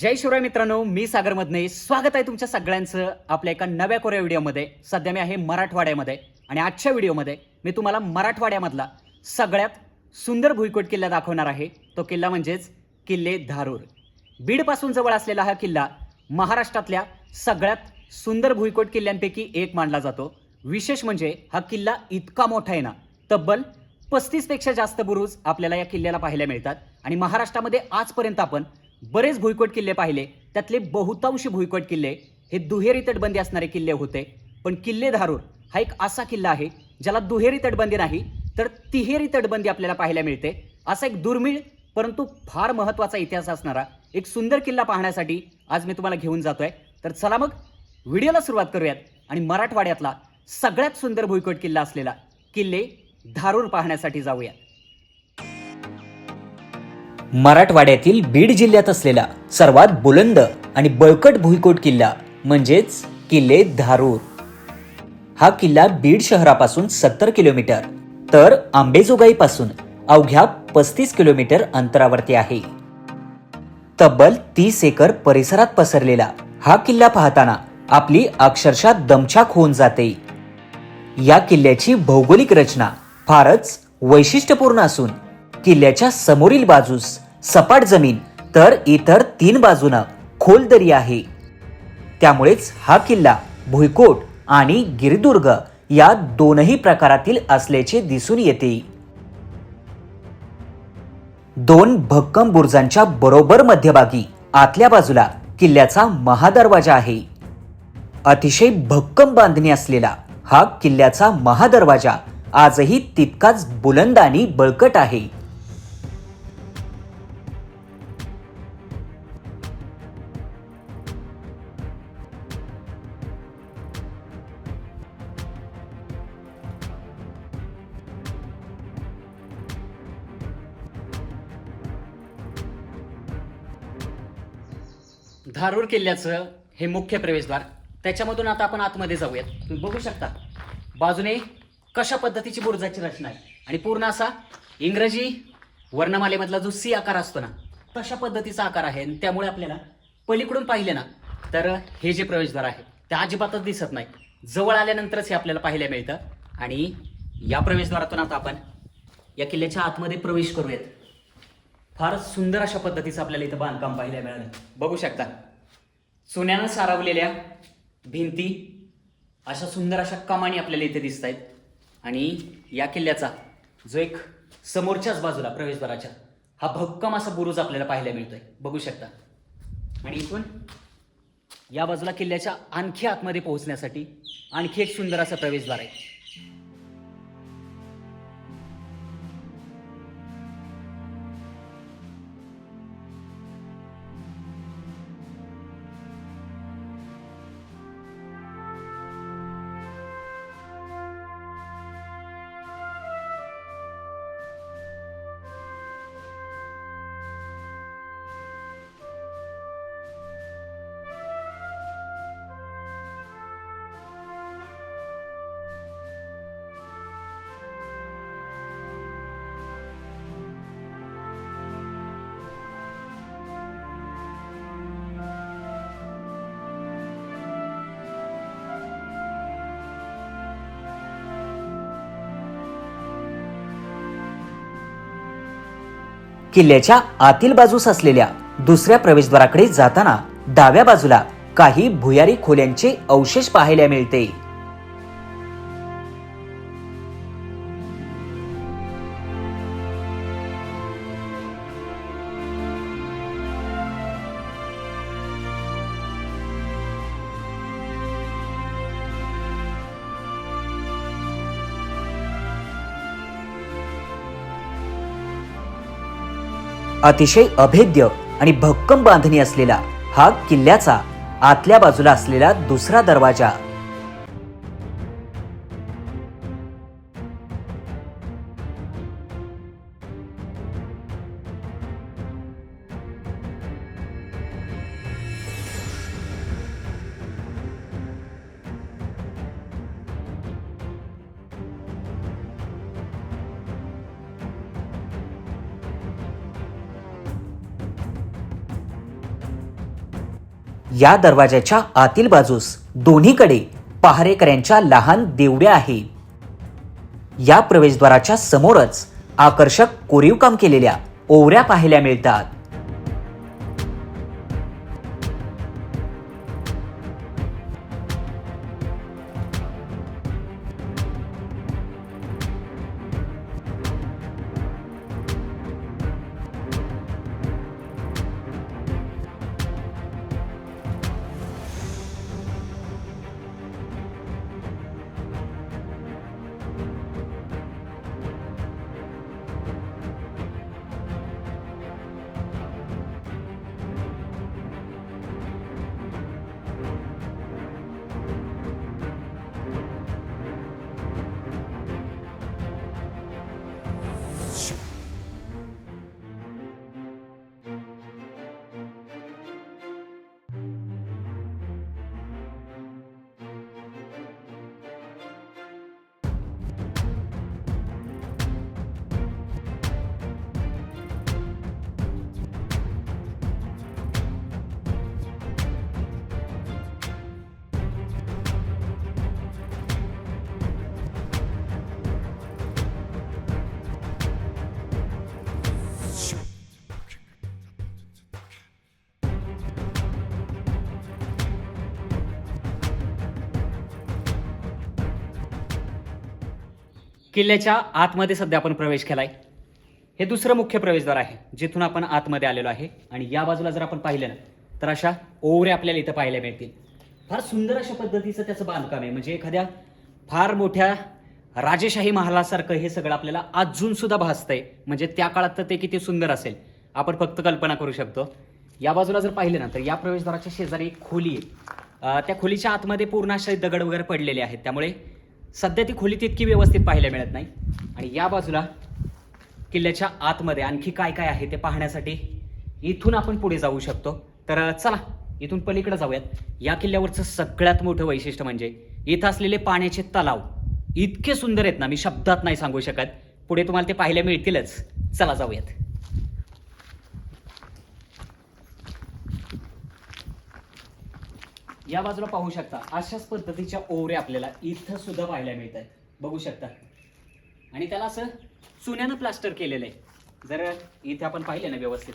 जय शिवराय मित्रांनो मी सागर मधने. स्वागत आहे तुमच्या सगळ्यांचं आपल्या एका नव्या कोऱ्या व्हिडिओमध्ये. सध्या मी आहे मराठवाड्यामध्ये आणि आजच्या व्हिडिओमध्ये मी तुम्हाला मराठवाड्यामधला सगळ्यात सुंदर भुईकोट किल्ला दाखवणार आहे. तो किल्ला म्हणजेच किल्ले धारूर. बीडपासून जवळ असलेला हा किल्ला महाराष्ट्रातल्या सगळ्यात सुंदर भुईकोट किल्ल्यांपैकी एक मानला जातो. विशेष म्हणजे हा किल्ला इतका मोठा आहे ना तब्बल पस्तीसपेक्षा जास्त बुरुज आपल्याला या किल्ल्याला पाहायला मिळतात. आणि महाराष्ट्रामध्ये आजपर्यंत आपण बरेच भुईकोट किल्ले पाहिले. त्यातले बहुतांशी भुईकोट किल्ले हे दुहेरी तटबंदी असणारे किल्ले होते. पण किल्ले धारूर हा एक असा किल्ला आहे ज्याला दुहेरी तटबंदी नाही तर तिहेरी तटबंदी आपल्याला पाहायला मिळते. असा एक दुर्मिळ परंतु फार महत्त्वाचा इतिहास असणारा एक सुंदर किल्ला पाहण्यासाठी आज मी तुम्हाला घेऊन जातोय. तर चला मग व्हिडिओला सुरुवात करूयात आणि मराठवाड्यातला सगळ्यात सुंदर भुईकोट किल्ला असलेला किल्ले धारूर पाहण्यासाठी जाऊया मराठवाड्यातील बीड जिल्ह्यात असलेला सर्वात बुलंद आणि बळकट भुईकोट किल्ला म्हणजेच किल्ले धारूर. हा किल्ला बीड शहरापासून सत्तर किलोमीटर तर आंबेजोगाईपासून अवघ्या पस्तीस किलोमीटर अंतरावरती आहे. तब्बल तीस एकर परिसरात पसरलेला हा किल्ला पाहताना आपली अक्षरशः दमछाक होऊन जाते. या किल्ल्याची भौगोलिक रचना फारच वैशिष्ट्यपूर्ण असून किल्ल्याच्या समोरील बाजूस सपाट जमीन तर इतर तीन बाजूनं खोल दरी आहे. त्यामुळेच हा किल्ला भुईकोट आणि गिरिदुर्ग या दोनही प्रकारातील असल्याचे दिसून येते. दोन भक्कम बुरुजांच्या बरोबर मध्यभागी आतल्या बाजूला किल्ल्याचा महादरवाजा आहे. अतिशय भक्कम बांधणी असलेला हा किल्ल्याचा महादरवाजा आजही तितकाच बुलंद आणि बळकट आहे. धारूर किल्ल्याचं हे मुख्य प्रवेशद्वार. त्याच्यामधून आता आपण आतमध्ये जाऊयात. तुम्ही बघू शकता. बाजूने कशा पद्धतीची बुरुजाची रचना आहे? आणि पूर्ण असा इंग्रजी वर्णमालेमधला जो सी आकार असतो ना तशा पद्धतीचा आकार आहे? आणि त्यामुळे आपल्याला पलीकडून पाहिले ना तर हे जे प्रवेशद्वार आहे ते अजिबातच दिसत नाही. जवळ आल्यानंतरच हे आपल्याला पाहायला मिळतं. आणि या प्रवेशद्वारातून आता आपण या किल्ल्याच्या आतमध्ये प्रवेश करूयात. फारच सुंदर अशा पद्धतीचं आपल्याला इथं बांधकाम पाहायला मिळालं. बघू शकता. सोन्यानं सारवलेल्या भिंती अशा सुंदर अशा कमानी आपल्याला इथे दिसत आहेत आणि या किल्ल्याचा जो एक समोरच्याच बाजूला प्रवेशद्वाराच्या हा भक्कम असा बुरुज आपल्याला पाहायला मिळतोय. बघू शकता. आणि इथून या बाजूला किल्ल्याच्या आणखी आतमध्ये पोहोचण्यासाठी आणखी एक सुंदर असा प्रवेशद्वार आहे. किल्ल्याच्या आतील बाजूस असलेल्या दुसऱ्या प्रवेशद्वाराकडे जाताना डाव्या बाजूला काही भुयारी खोल्यांचे अवशेष पाहायला मिळते. अतिशय अभेद्य आणि भक्कम बांधणी असलेला हा किल्ल्याचा आतल्या बाजूला असलेला दुसरा दरवाजा. या दरवाजाच्या आतील बाजूस दोन्हीकडे पहारेकऱ्यांच्या लहान देवड्या आहेत या प्रवेशद्वाराच्या समोरच आकर्षक कोरीव काम केलेल्या ओवऱ्या पाहायला मिळतात. किल्ल्याच्या आतमध्ये सध्या आपण प्रवेश केलाय. हे दुसरं मुख्य प्रवेशद्वार आहे जिथून आपण आतमध्ये आलेलो आहे. आणि या बाजूला जर आपण पाहिलं ना तर अशा ओवऱ्या आपल्याला इथं पाहायला मिळतील. फार सुंदर अशा पद्धतीचं त्याचं बांधकाम आहे. म्हणजे एखाद्या फार मोठ्या राजेशाही महालासारखं हे सगळं आपल्याला अजून सुद्धा भासतंय. म्हणजे त्या काळात तर ते किती सुंदर असेल. आपण फक्त कल्पना करू शकतो. या बाजूला जर पाहिलं ना तर या प्रवेशद्वाराच्या शेजारी एक खोली आहे. त्या खोलीच्या आतमध्ये पूर्ण असे दगड वगैरे पडलेले आहेत. त्यामुळे सध्या ती खोली तितकी व्यवस्थित पाहायला मिळत नाही. आणि या बाजूला किल्ल्याच्या आतमध्ये आणखी काय काय आहे ते पाहण्यासाठी इथून आपण पुढे जाऊ शकतो. तर चला इथून पलीकडे जाऊयात. या किल्ल्यावरचं सगळ्यात मोठं वैशिष्ट्य म्हणजे इथं असलेले पाण्याचे तलाव इतके सुंदर आहेत ना मी शब्दात नाही सांगू शकत. पुढे तुम्हाला ते पाहायला मिळतीलच. चला जाऊयात. या बाजूला पाहू शकता अशाच पद्धतीच्या ओवऱ्या आपल्याला इथं सुद्धा पाहायला मिळत आहेत बघू शकता. आणि त्याला असं चुन्यानं प्लास्टर केलेलं आहे जर इथे आपण पाहिले ना व्यवस्थित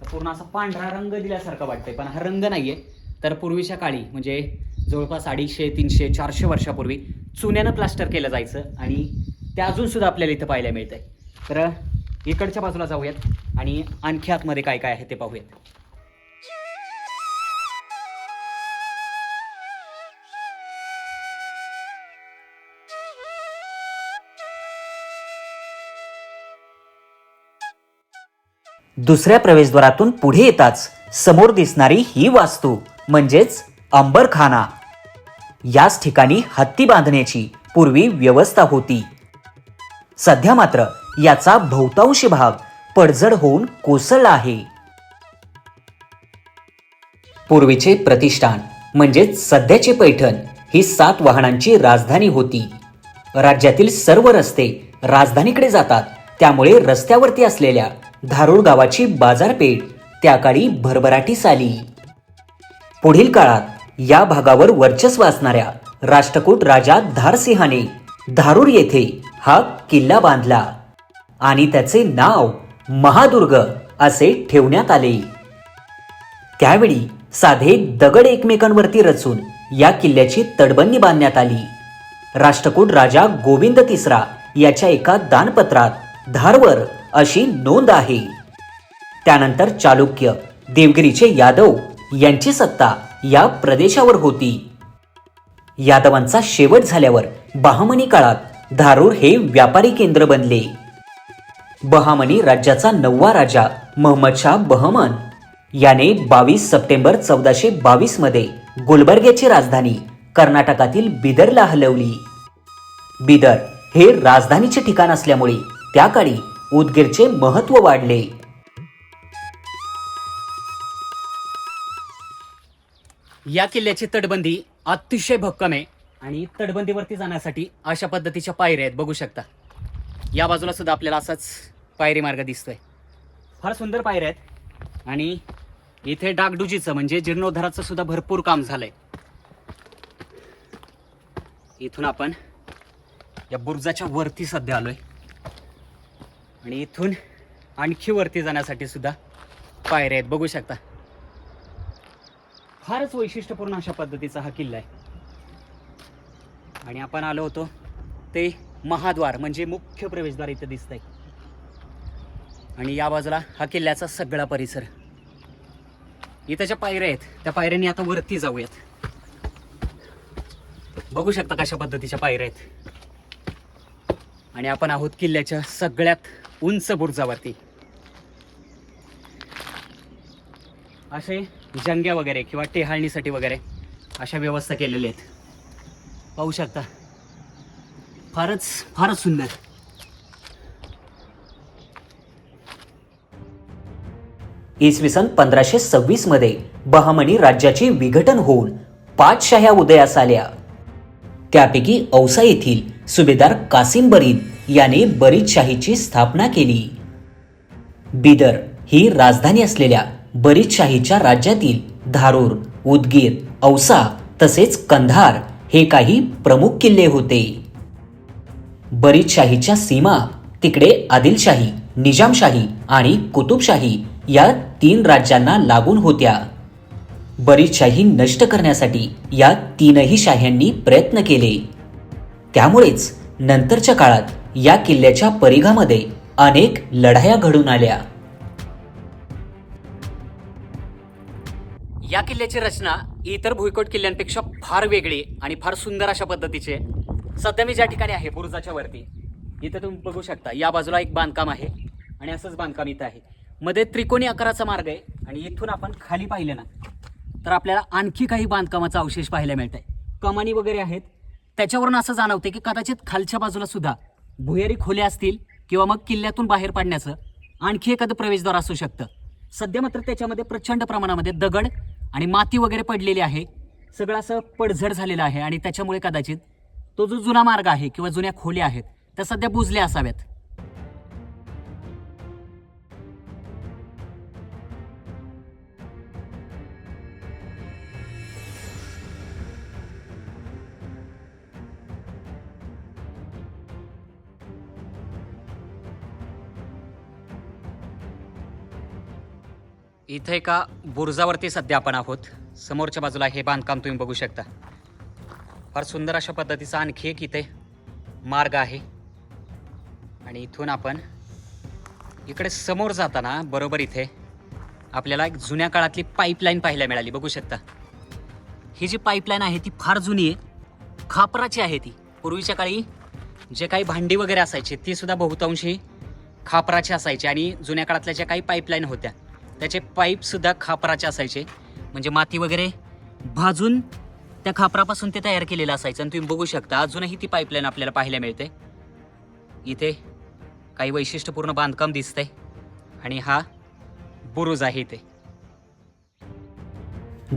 तर पूर्ण असा पांढरा रंग दिल्यासारखा वाटतंय पण हा रंग नाही आहे तर पूर्वीच्या काळी म्हणजे जवळपास अडीचशे तीनशे चारशे वर्षापूर्वी चुन्यानं प्लास्टर केलं जायचं आणि ते अजून सुद्धा आपल्याला इथं पाहायला मिळतंय. तर इकडच्या बाजूला जाऊयात आणि आणखी आतमध्ये काय काय आहे ते पाहूयात. दुसऱ्या प्रवेशद्वारातून पुढे येताच समोर दिसणारी ही वास्तू म्हणजेच अंबरखाना. याच ठिकाणी हत्ती बांधण्याची पूर्वी व्यवस्था होती. सध्या मात्र याचा बहुतांश भाग पडझड होऊन कोसळला आहे. पूर्वीचे प्रतिष्ठान म्हणजेच सध्याचे पैठण ही सात वाहनांची राजधानी होती. राज्यातील सर्व रस्ते राजधानीकडे जातात त्यामुळे रस्त्यावरती असलेल्या धारूर गावाची बाजारपेठ त्या काळी भरभराटीस आली पुढील काळात या भागावर वर्चस्व असणाऱ्या राष्ट्रकूट राजा धारसिंहाने धारूर येथे हा किल्ला बांधला आणि त्याचे नाव महादुर्ग असे ठेवण्यात आले. त्यावेळी साधे दगड एकमेकांवरती रचून या किल्ल्याची तडबंदी बांधण्यात आली. राष्ट्रकूट राजा गोविंद तिसरा याच्या एका दानपत्रात धारवर अशी नोंद आहे. त्यानंतर चालुक्य देवगिरीचे यादव यांची सत्ता या प्रदेशावर होती. यादवांचा शेवट झाल्यावर बहामनी काळात धारूर हे व्यापारी केंद्र बनले. बहामनी राज्याचा नववा राजा महम्मद शाह बहमन याने बावीस सप्टेंबर चौदाशे बावीसमध्ये गुलबर्ग्याची राजधानी कर्नाटकातील बिदरला हलवली. बिदर हे राजधानीचे ठिकाण असल्यामुळे त्या काळी उदगीरचे महत्त्व वाढले. या किल्ल्याची तटबंदी अतिशय भक्कम आहे आणि तटबंदीवरती जाण्यासाठी अशा पद्धतीच्या पायऱ्या आहेत बघू शकता. या बाजूला सुद्धा आपल्याला असाच पायरी मार्ग दिसतोय. फार सुंदर पायऱ्या आहेत आणि इथे डागडुजीचं म्हणजे जीर्णोद्धाराचं सुद्धा भरपूर काम झालंय. इथून आपण या बुरुजाच्या वरती सध्या आलोय. आणि इथून आणखी वरती जाण्यासाठी सुद्धा पायऱ्या आहेत. बघू शकता. फारच वैशिष्ट्यपूर्ण अशा पद्धतीचा हा किल्ला आहे. आणि आपण आलो होतो ते महाद्वार म्हणजे मुख्य प्रवेशद्वार इथं दिसतंय. आणि या बाजूला हा किल्ल्याचा सगळा परिसर. इथं ज्या पायऱ्या आहेत त्या पायऱ्यांनी आता वरती जाऊयात. बघू शकता कशा पद्धतीच्या पायऱ्या आहेत. आणि आपण आहोत किल्ल्याच्या सगळ्यात उंच बुर्जावरती. असे जंग्या वगैरे किंवा टेहाळणीसाठी वगैरे अशा व्यवस्था केलेल्या आहेत. पाहू शकता. फारच फारच सुंदर. इसवी सन पंधराशे सव्वीसमध्ये बहामनी राज्याचे विघटन होऊन पाच शाह्या उदयास आल्या. त्यापैकी औसा येथील सुभेदार कासिम बरीद याने बरीदशाहीची स्थापना केली. बिदर ही राजधानी असलेल्या बरीदशाहीच्या राज्यातील धारूर उदगीर औसा तसेच कंधार हे काही प्रमुख किल्ले होते. बरीदशाहीच्या सीमा तिकडे आदिलशाही निजामशाही आणि कुतुबशाही या तीन राज्यांना लागून होत्या. बरीच शाही नष्ट करण्यासाठी या तीनही शाह्यांनी प्रयत्न केले. त्यामुळेच नंतरच्या काळात या किल्ल्याच्या परिघामध्ये अनेक लढाया घडून आल्या. या किल्ल्याची रचना इतर भुईकोट किल्ल्यांपेक्षा फार वेगळी आणि फार सुंदर अशा पद्धतीची आहे. सध्या मी ज्या ठिकाणी आहे बुरुजाच्या वरती. इथं तुम्ही बघू शकता या बाजूला एक बांधकाम आहे आणि असंच बांधकाम इथं आहे. मध्ये त्रिकोणी आकाराचा मार्ग आहे आणि इथून आपण खाली पाहिलं ना तर आपल्याला आणखी काही बांधकामाचा अवशेष पाहायला मिळत आहे कमानी वगैरे आहेत. त्याच्यावरून असं जाणवते की कदाचित खालच्या बाजूला सुद्धा भुयारी खोल्या असतील किंवा मग किल्ल्यातून बाहेर पडण्याचं आणखी एखादं प्रवेशद्वार असू शकतं. सध्या मात्र त्याच्यामध्ये प्रचंड प्रमाणामध्ये दगड आणि माती वगैरे पडलेली आहे. सगळं असं पडझड झालेलं आहे आणि त्याच्यामुळे कदाचित तो जो जुना मार्ग आहे किंवा जुन्या खोल्या आहेत त्या सध्या बुजल्या असाव्यात. इथं एका बुरुजावरती सध्या आपण आहोत. समोरच्या बाजूला हे बांधकाम तुम्ही बघू शकता. फार सुंदर अशा पद्धतीचा आणखी एक इथे मार्ग आहे. आणि इथून आपण इकडे समोर जाताना बरोबर इथे आपल्याला एक जुन्या काळातली पाईपलाईन पाहायला मिळाली. बघू शकता. ही जी पाईपलाईन आहे ती फार जुनी आहे. खापराची आहे ती. पूर्वीच्या काळी जे काही भांडी वगैरे असायची ती सुद्धा बहुतांशी खापराची असायचे आणि जुन्या काळातल्या ज्या काही पाईपलाईन होत्या त्याचे पाईपसुद्धा खापराचे असायचे. म्हणजे माती वगैरे भाजून त्या खापरापासून ते तयार केलेलं असायचं. आणि तुम्ही बघू शकता अजूनही ती पाईपलाईन आपल्याला पाहायला मिळते. इथे काही वैशिष्ट्यपूर्ण बांधकाम दिसतंय. आणि हा बुरुज आहे इथे.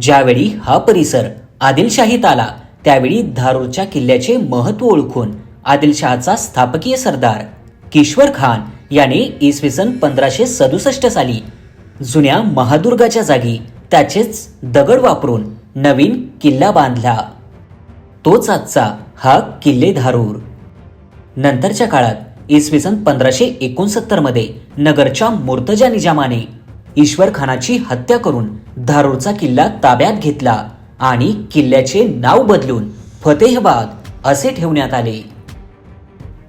ज्यावेळी हा परिसर आदिलशाहीत आला त्यावेळी धारूरच्या किल्ल्याचे महत्त्व ओळखून आदिलशहाचा स्थापकीय सरदार किश्वर खान याने इसवी सन पंधराशे सदुसष्ट साली जुन्या महादुर्गाच्या जागी त्याचेच दगड वापरून नवीन किल्ला बांधला. तोच आजचा हा किल्ले धारूर. नंतरच्या काळात इसवी सन पंधराशे एकोणसत्तरमध्ये नगरच्या मुर्तजा निजामाने ईश्वर खानाची हत्या करून धारूरचा किल्ला ताब्यात घेतला आणि किल्ल्याचे नाव बदलून फतेहबाद असे ठेवण्यात आले.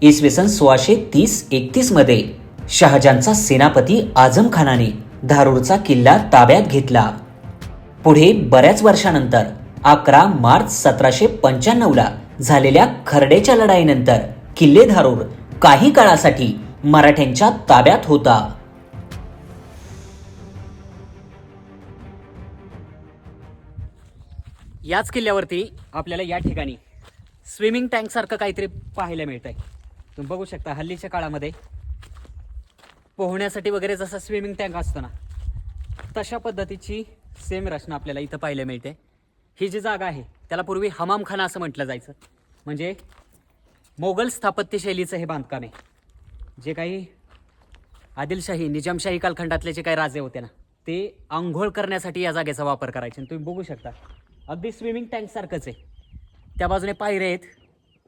इसवी सन सोळाशे तीस एकतीसमध्ये शहाजांचा सेनापती आझम खानाने धारूरचा किल्ला ताब्यात घेतला. पुढे बऱ्याच वर्षानंतर अकरा मार्च सतराशे पंच्याण्णवला झालेल्या खर्डेच्या लढाईनंतर किल्ले धारूर काही काळासाठी मराठ्यांच्या ताब्यात होता. याच किल्ल्यावरती आपल्याला या ठिकाणी स्विमिंग टँकसारखं काहीतरी पाहायला मिळतं आहे तुम्ही बघू शकता हल्लीच्या काळामध्ये पोहण्यासाठी वगैरे जसा स्विमिंग टँक असतो ना तशा पद्धतीची सेम रचना आपल्याला इथं पाहायला मिळते. ही जी जागा आहे त्याला पूर्वी हमामखाना असं म्हटलं जायचं. म्हणजे मोगल स्थापत्यशैलीचं हे बांधकाम आहे. जे काही आदिलशाही निजामशाही कालखंडातले जे काही राजे होते ना ते आंघोळ करण्यासाठी या जागेचा वापर करायचे. आणि तुम्ही बघू शकता अगदी स्विमिंग टँकसारखंच आहे. त्या बाजूने पायऱ्या आहेत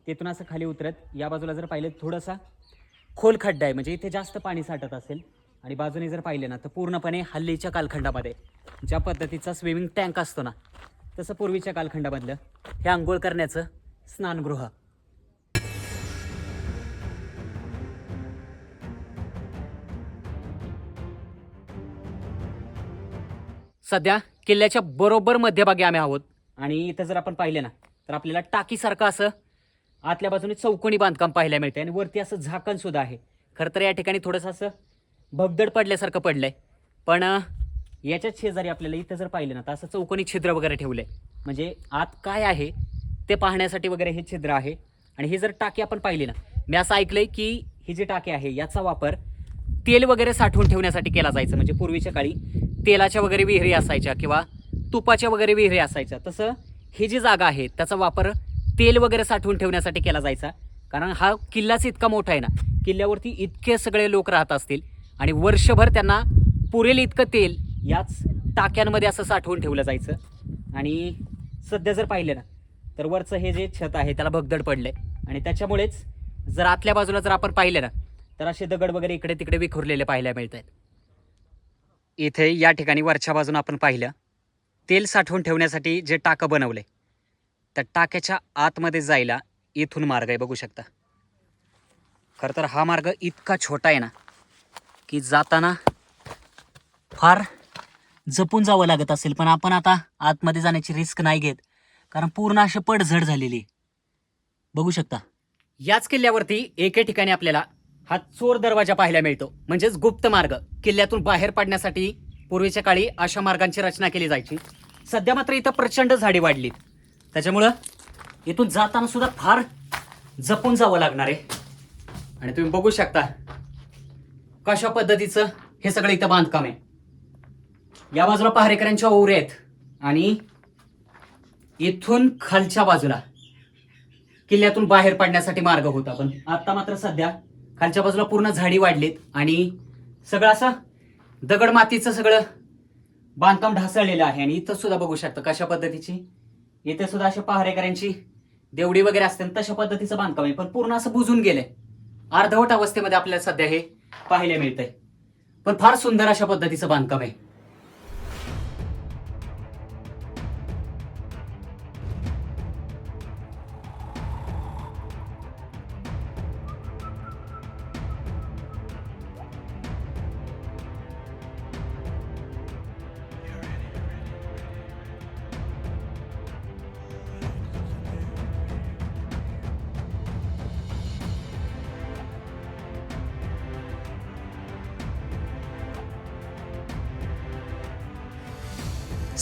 तिथून असं खाली उतरत या बाजूला जर पाहिलं थोडासा खोल खड्डा आहे. म्हणजे इथे जास्त पाणी साठत असेल. आणि बाजूने जर पाहिले ना तर पूर्णपणे हल्लीच्या कालखंडामध्ये. ज्या पद्धतीचा स्विमिंग टँक असतो ना तसं पूर्वीच्या कालखंडामधलं हे आंघोळ करण्याचं स्नानगृह. सध्या किल्ल्याच्या बरोबर मध्यभागी आम्ही आहोत. आणि इथं जर आपण पाहिले ना तर आपल्याला टाकीसारखं असं आतल्या बाजूने चौकोनी बांधकाम पाहायला मिळते आणि वरती असं झाकण सुद्धा आहे. खरं तर या ठिकाणी थोडंसं असं भगदड पडल्यासारखं पडलंय. पण याच्याच शेजारी आपल्याला इथं जर पाहिलं ना तर असं चौकोनी छिद्र वगैरे ठेवलंय. म्हणजे आत काय आहे ते पाहण्यासाठी वगैरे हे छिद्र आहे. आणि ही जर टाकी आपण पाहिली ना मी असं ऐकलंय की ही जी टाकी आहे याचा वापर तेल वगैरे साठवून ठेवण्यासाठी केला जायचं. म्हणजे पूर्वीच्या काळी तेलाच्या वगैरे विहिरी असायच्या किंवा तुपाच्या वगैरे विहिरी असायच्या. तसं ही जी जागा आहे त्याचा वापर तेल वगैरे साठवून ठेवण्यासाठी केला जायचा. कारण हा किल्लाच इतका मोठा आहे ना किल्ल्यावरती इतके सगळे लोक राहत असतील आणि वर्षभर त्यांना पुरेल इतकं तेल याच टाक्यांमध्ये असं साठवून ठेवलं जायचं. आणि सध्या जर पाहिलं ना तर वरचं हे जे छत आहे त्याला भगदड पडलंय. आणि त्याच्यामुळेच जर आतल्या बाजूला जर आपण पाहिलं ना तर असे दगड वगैरे इकडे तिकडे विखुरलेले पाहायला मिळत आहेत इथे या ठिकाणी वरच्या बाजून आपण पाहिलं तेल साठवून ठेवण्यासाठी जे टाकं बनवले त्या टाक्याच्या आतमध्ये जायला इथून मार्ग आहे बघू शकता. खरं तर हा मार्ग इतका छोटा आहे ना की जाताना फार जपून जावं लागत असेल पण आपण आता आतमध्ये जाण्याची रिस्क नाही घेत कारण पूर्ण अशी पडझड झालेली आहे. बघू शकता. याच किल्ल्यावरती एके ठिकाणी आपल्याला हा चोर दरवाजा पाहायला मिळतो म्हणजेच गुप्त मार्ग. किल्ल्यातून बाहेर पडण्यासाठी पूर्वीच्या काळी अशा मार्गांची रचना केली जायची. सध्या मात्र इथं प्रचंड झाडी वाढलीत. त्याच्यामुळं इथून जाताना सुद्धा फार जपून जावं लागणार आहे. आणि तुम्ही बघू शकता कशा पद्धतीचं हे सगळं इथं बांधकाम आहे. या बाजूला पहारेकऱ्यांच्या ओवऱ्या आहेत. आणि इथून खालच्या बाजूला किल्ल्यातून बाहेर पडण्यासाठी मार्ग होता. पण आता मात्र सध्या खालच्या बाजूला पूर्ण झाडी वाढलीत आणि सगळं असं दगड मातीचं सगळं बांधकाम ढासळलेलं आहे. आणि इथं सुद्धा बघू शकता कशा पद्धतीची इथे सुद्धा अशा पहारेकऱ्यांची देवडी वगैरे असते तशा पद्धतीचं बांधकाम आहे. पण पूर्ण असं बुजून गेलंय. अर्धवट अवस्थेमध्ये आपल्याला सध्या हे पाहायला मिळतंय. पण फार सुंदर अशा पद्धतीचं बांधकाम आहे.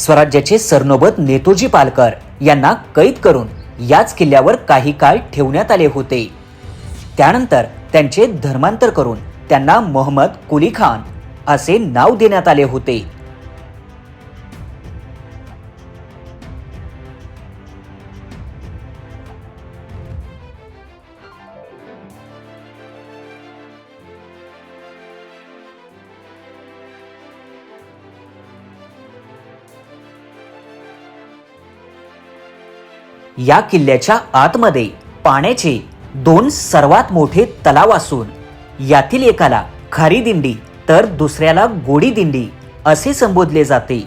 स्वराज्याचे सरनोबत नेतोजी पालकर यांना कैद करून याच किल्ल्यावर काही काळ ठेवण्यात आले होते. त्यानंतर त्यांचे धर्मांतर करून त्यांना मोहम्मद कुली खान असे नाव देण्यात आले होते. या किल्ल्याच्या आतमध्ये पाण्याचे दोन सर्वात मोठे तलाव असून यातील एकाला खारी दिंडी तर दुसऱ्याला गोडी दिंडी असे संबोधले जाते.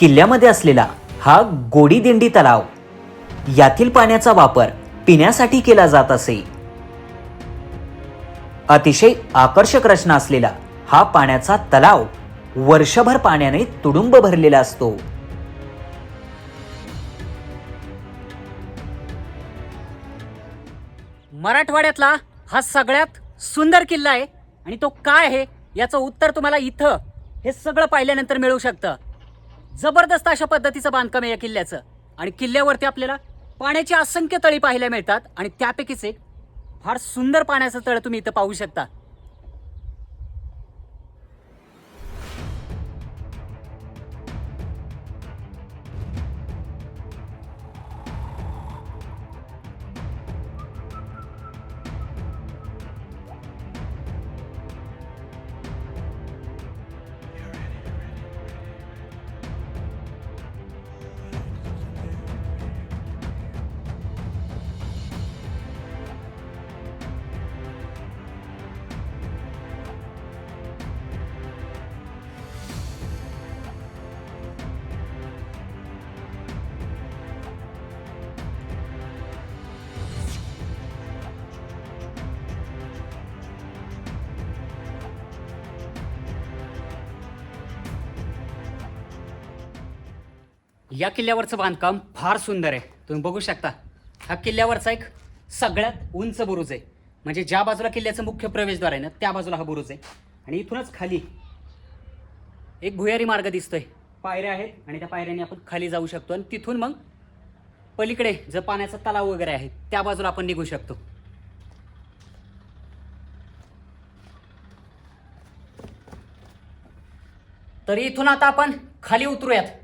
किल्ल्यामध्ये असलेला हा गोडी दिंडी तलाव यातील पाण्याचा वापर पिण्यासाठी केला जात असे. अतिशय आकर्षक रचना असलेला हा पाण्याचा तलाव वर्षभर पाण्याने तुडुंब भरलेला असतो. मराठवाड्यातला हा सगळ्यात सुंदर किल्ला आहे आणि तो काय आहे याचं उत्तर तुम्हाला इथं हे सगळं पाहिल्यानंतर मिळू शकतं. जबरदस्त अशा पद्धतीचं बांधकाम आहे या किल्ल्याचं. आणि किल्ल्यावरती आपल्याला पाण्याची असंख्य तळी पाहायला मिळतात आणि त्यापैकीच एक फार सुंदर पाण्याचं तळ तुम्ही इथं पाहू शकता. या किल्ल्यावरचं बांधकाम फार सुंदर आहे. तुम्ही बघू शकता. हा किल्ल्यावरचा एक सगळ्यात उंच बुरुज आहे. म्हणजे ज्या बाजूला किल्ल्याचं मुख्य प्रवेशद्वार आहे ना त्या बाजूला हा बुरुज आहे. आणि इथूनच खाली एक भुयारी मार्ग दिसतोय. पायऱ्या आहेत आणि त्या पायऱ्याने आपण खाली जाऊ शकतो आणि तिथून मग पलीकडे जर पाण्याचा तलाव वगैरे आहे त्या बाजूला आपण निघू शकतो. तरी इथून आता आपण खाली उतरूयात.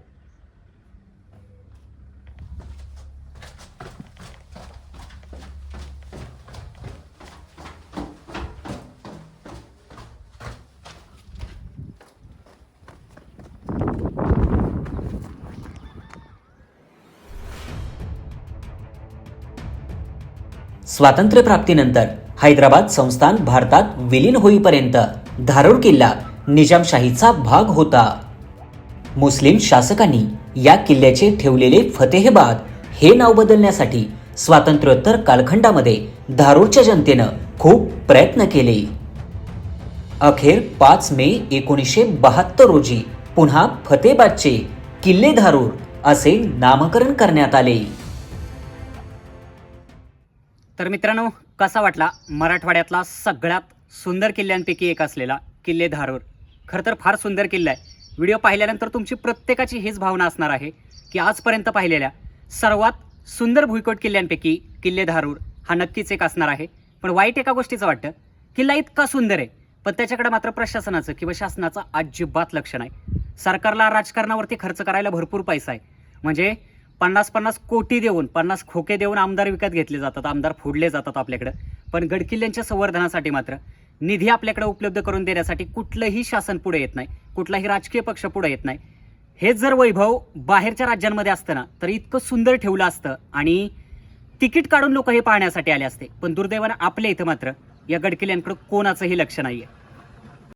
स्वातंत्र्यप्राप्तीनंतर हैदराबाद संस्थान भारतात विलीन होईपर्यंत धारूर किल्ला निजामशाहीचा भाग होता. मुस्लिम शासकांनी या किल्ल्याचे ठेवलेले फतेहबाद हे नाव बदलण्यासाठी स्वातंत्र्योत्तर कालखंडामध्ये धारूरच्या जनतेनं खूप प्रयत्न केले. अखेर पाच मे एकोणीसशे बहात्तर रोजी पुन्हा फतेहबादचे किल्ले धारूर असे नामकरण करण्यात आले. तर मित्रांनो कसा वाटला मराठवाड्यातला सगळ्यात सुंदर किल्ल्यांपैकी एक असलेला किल्ले धारूर? खरं तर फार सुंदर किल्ला आहे. व्हिडिओ पाहिल्यानंतर तुमची प्रत्येकाची हीच भावना असणार आहे की आजपर्यंत पाहिलेल्या सर्वात सुंदर भुईकोट किल्ल्यांपैकी किल्ले धारूर हा नक्कीच एक असणार आहे. पण वाईट एका गोष्टीचं वाटतं किल्ला इतका सुंदर आहे पण त्याच्याकडे मात्र प्रशासनाचं किंवा शासनाचं अजिबात लक्ष नाही. सरकारला राजकारणावरती खर्च करायला भरपूर पैसा आहे. म्हणजे पन्नास पन्नास कोटी देऊन पन्नास खोके देऊन आमदार विकत घेतले जातात आमदार फोडले जातात आपल्याकडं. पण गडकिल्ल्यांच्या संवर्धनासाठी मात्र निधी आपल्याकडे उपलब्ध करून देण्यासाठी कुठलंही शासन पुढे येत नाही कुठलाही राजकीय पक्ष पुढे येत नाही. हेच जर वैभव बाहेरच्या राज्यांमध्ये असतं ना तर इतकं सुंदर ठेवलं असतं आणि तिकीट काढून लोक हे पाहण्यासाठी आले असते. पण दुर्दैवानं आपल्या इथं मात्र या गडकिल्ल्यांकडं कोणाचंही लक्ष नाही आहे